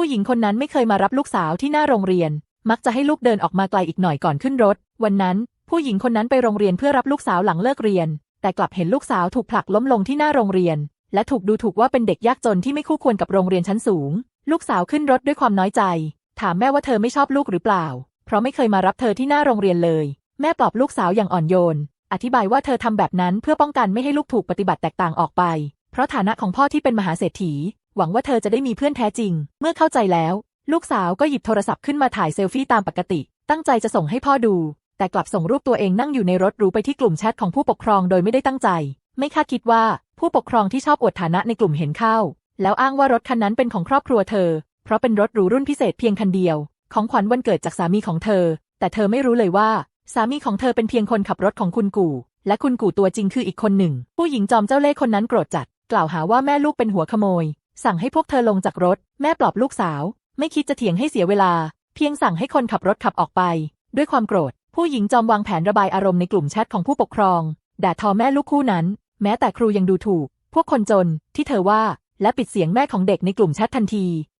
ผู้หญิงคนนั้นไม่เคยมารับลูกสาวที่หน้าโรงเรียน มักจะให้ลูกเดินออกมาไกลอีกหน่อยก่อนขึ้นรถ วันนั้น ผู้หญิงคนนั้นไปโรงเรียนเพื่อรับลูกสาวหลังเลิกเรียน แต่กลับเห็นลูกสาวถูกผลักล้มลงที่หน้าโรงเรียน และถูกดูถูกว่าเป็นเด็กยากจนที่ไม่คู่ควรกับโรงเรียนชั้นสูง ลูกสาวขึ้นรถด้วยความน้อยใจ ถามแม่ว่าเธอไม่ชอบลูกหรือเปล่า เพราะไม่เคยมารับเธอที่หน้าโรงเรียนเลย แม่ปลอบลูกสาวอย่างอ่อนโยน อธิบายว่าเธอทำแบบนั้นเพื่อป้องกันไม่ให้ลูกถูกปฏิบัติแตกต่างออกไป เพราะฐานะของพ่อที่เป็นมหาเศรษฐี หวังว่าเธอจะได้มีเพื่อนแท้จริง เมื่อเข้าใจแล้ว ลูกสาวก็หยิบโทรศัพท์ขึ้นมาถ่ายเซลฟี่ตามปกติ ตั้งใจจะส่งให้พ่อดู แต่กลับส่งรูปตัวเองนั่งอยู่ในรถหรูไปที่กลุ่มแชทของผู้ปกครองโดยไม่ได้ตั้งใจ ไม่คาดคิดว่าผู้ปกครองที่ชอบอวดฐานะในกลุ่มเห็นเข้า แล้วอ้างว่ารถคันนั้นเป็นของครอบครัวเธอ เพราะเป็นรถหรูรุ่นพิเศษเพียงคันเดียว ของขวัญวันเกิดจากสามีของเธอ แต่เธอไม่รู้เลยว่า สามีของเธอเป็นเพียงคนขับรถของคุณกู่ และคุณกู่ตัวจริงคืออีกคนหนึ่ง ผู้หญิงจอมเจ้าเล่ห์คนนั้นโกรธจัด กล่าวหาว่าแม่ลูกเป็นหัวขโมย สั่งให้พวกเธอลงจากรถ แม่ปลอบลูกสาว ไม่คิดจะเถียงให้เสียเวลา เพียงสั่งให้คนขับรถขับออกไป ด้วยความโกรธ ผู้หญิงจอมวางแผนระบายอารมณ์ในกลุ่มแชทของผู้ปกครอง ด่าทอแม่ลูกคู่นั้น แม้แต่ครูยังดูถูก พวกคนจนที่เธอว่า และปิดเสียงแม่ของเด็กในกลุ่มแชททันที